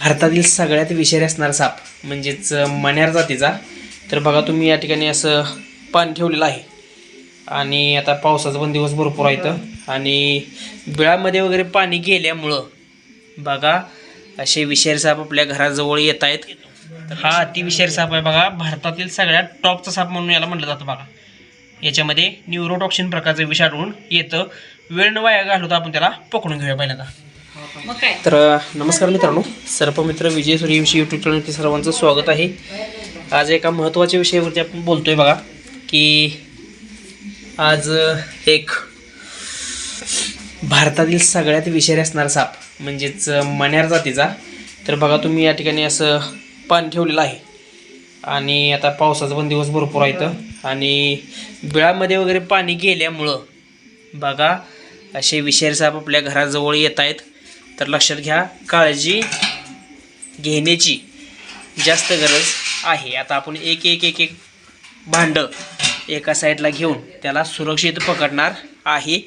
भारतातील सगळ्यात विषारी असणारा साप म्हणजेच मण्यार जातीचा. तर बघा तुम्ही या ठिकाणी असं पाणी ठेवलेलं आहे. आणि आता पावसाचा पण दिवस भरपूर आहे तर आणि बिळामध्ये वगैरे पाणी गेल्यामुळं बघा असे विषारी साप आपल्या घराजवळ येत आहेत. तर हा अतिविषारी साप आहे बघा. भारतातील सगळ्यात टॉपचा साप म्हणून याला म्हटलं जातं बघा. याच्यामध्ये न्यूरोटॉक्सिन प्रकारचं विष आढळून येतं. वेळ न वाया घालवता आपण त्याला पकडून घेऊया पहिल्यांदा. तर नमस्कार मित्रांनो सर्पमित्र विजय सूर्यवंशी यूट्यूब चॅनलवरती सर्वांचं स्वागत आहे. आज एका महत्त्वाच्या विषयावरती आपण बोलतोय बघा की आज एक भारतातील सगळ्यात विषारी असणारा साप म्हणजेच मण्यार जातीचा. तर बघा तुम्ही या ठिकाणी असं पान ठेवलेलं आहे. आणि आता पावसाचा पण दिवस भरपूर आहे आणि बिळामध्ये वगैरे पाणी गेल्यामुळं बघा असे विषारी साप आपल्या घराजवळ येत आहेत. तर लक्षात घ्या काळजी घेण्याची जास्त गरज आहे. आता आपण एक एक एक एक भांडं एका साईडला घेऊन त्याला सुरक्षित पकडणार आहे.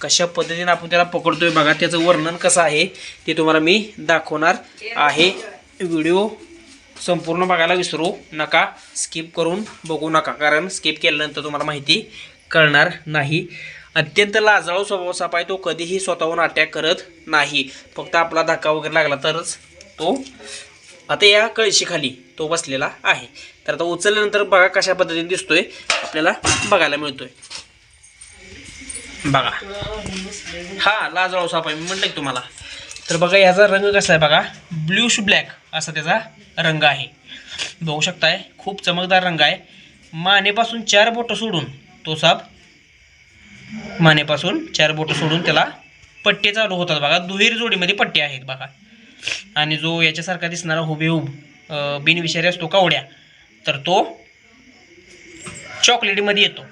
कशा पद्धतीने आपण त्याला पकडतोय बघा त्याचं वर्णन कसं आहे ते तुम्हाला मी दाखवणार आहे. व्हिडिओ संपूर्ण बघायला विसरू नका स्किप करून बघू नका कारण स्किप केल्यानंतर तुम्हाला माहिती कळणार नाही. अत्यंत लाजाळू स्वभाव साप आहे तो कधीही स्वतःहून अटॅक करत नाही. फक्त आपला धक्का वगैरे लागला तरच तो आता या कळशीखाली तो बसलेला आहे. तर आता उचलल्यानंतर बघा कशा पद्धतीने दिसतोय. आपल्याला बघायला मिळतोय. बघा. हा लाजाळू साप आहे मी म्हटलं की तुम्हाला. तर बघा याचा रंग कसा आहे बघा. ब्ल्यूश ब्लॅक असा त्याचा रंग आहे. बघू शकताय खूप चमकदार रंग आहे. मानेपासून चार बोटं सोडून तो साप मानेपासून चार बोटं सोडून त्याला पट्टे चालू होतात बघा. दुहेरी जोडीमध्ये पट्टे आहेत बघा. आणि जो याच्यासारखा दिसणारा हुबेहूब बिनविषारी असतो कावड्या तर तो चॉकलेटीमध्ये येतो.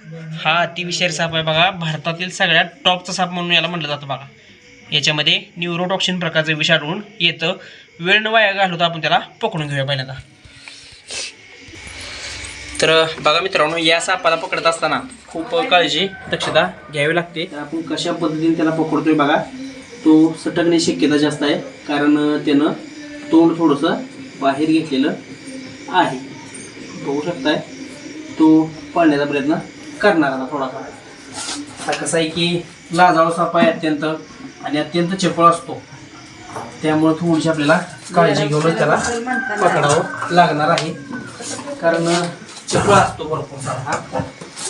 हा अतिविषारी साप आहे बघा. भारतातील सगळ्यात टॉपचा साप म्हणून याला म्हटलं जातं बघा. याच्यामध्ये न्यूरोटॉक्सिन प्रकारचं विष आढळून येतं. वेळ न वाया घालवता आपण त्याला पकडून घेऊया पहिल्यांदा. तर बघा मित्रांनो या सापाला पकडत असताना खूप काळजी दक्षता घ्यावी लागते. आपण कशा पद्धतीने त्याला पकडतोय बघा. तो सटकण्याची शक्यता जास्त आहे कारण त्यानं तोंड थोडंसं बाहेर घेतलेलं आहे. बघू शकताय तो पाळण्याचा प्रयत्न करणार आता थोडासा. आता कसं आहे की लाजाळू साप आहे अत्यंत आणि अत्यंत चपळ असतो. त्यामुळे थोडीशी आपल्याला काळजी घेऊन त्याला पकडावं लागणार आहे. कारण चिपळा असतो भरपूर सारा हा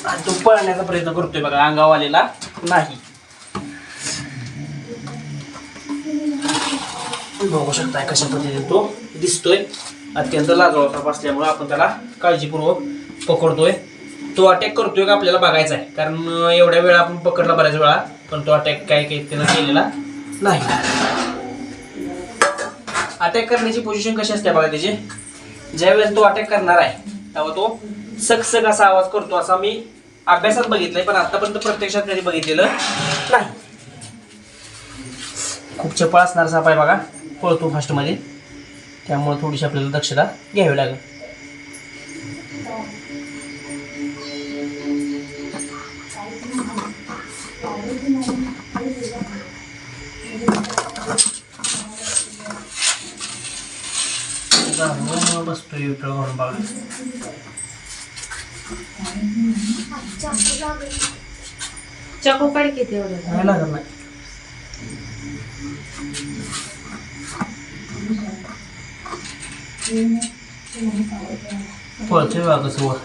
आणि तो पळण्याचा प्रयत्न करतोय बघा अंगावर आलेला नाही बघू शकताय कशा पद्धतीने तो दिसतोय. अत्यंत लाजवाब साप असल्यामुळे आपण त्याला काळजीपूर्वक पकडतोय. तो अटॅक करतोय का आपल्याला बघायचा आहे. कारण एवढ्या वेळा आपण पकडला बऱ्याच वेळा पण तो अटॅक काय काही त्यानं केलेला नाही. अटॅक करण्याची पोझिशन कशी असते बघा त्याची? ज्यावेळेस तो अटॅक करणार आहे तेव्हा तो सकसक असा आवाज करतो असा मी अभ्यासात बघितलंय पण आतापर्यंत प्रत्यक्षात कधी बघितलेलं नाही. खूप चपळ असणार साप आहे बघा पळतो फास्टमध्ये त्यामुळे थोडीशी आपल्याला दक्षता घ्यावी लागेल. बसतोय म्हणून बघा. चाकू काढ किती एवढं नाही लागत नाही. पळतोय बघा कसं वर.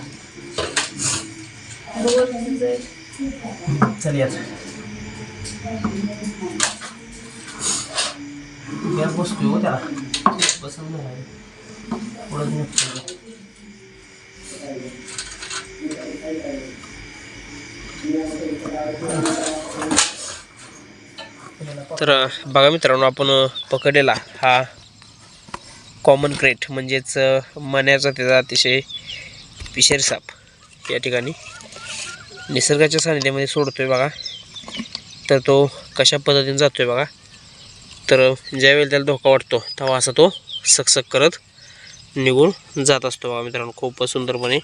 चल याच गॅस बसतोय हो त्याला. बसून नाही. पुढं तर बघा मित्रांनो आपण पकडलेला हा कॉमन क्रेट म्हणजेच मण्याचा त्याचा अतिशय पिशेर साप या ठिकाणी निसर्गाच्या सानिध्यामध्ये सोडतोय बघा. तर तो कशा पद्धतीने जातोय बघा. तर ज्यावेळेला त्याला धोका वाटतो तेव्हा असा तो सकसक करत निघून जात असतो बघा मित्रांनो. खूपच सुंदरपणे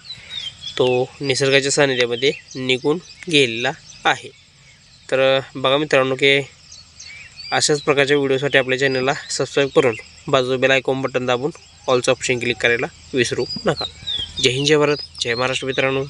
तो निसर्गाच्या सानिध्यामध्ये निघून गेलेला आहे. तर बघा मित्रांनो की अशाच प्रकारच्या व्हिडिओसाठी आपल्या चॅनलला सबस्क्राईब करून बाजू बेल आयकॉन बटन दाबून ऑलचं ऑप्शन क्लिक करायला विसरू नका. जय हिंद जय भारत जय महाराष्ट्र मित्रांनो.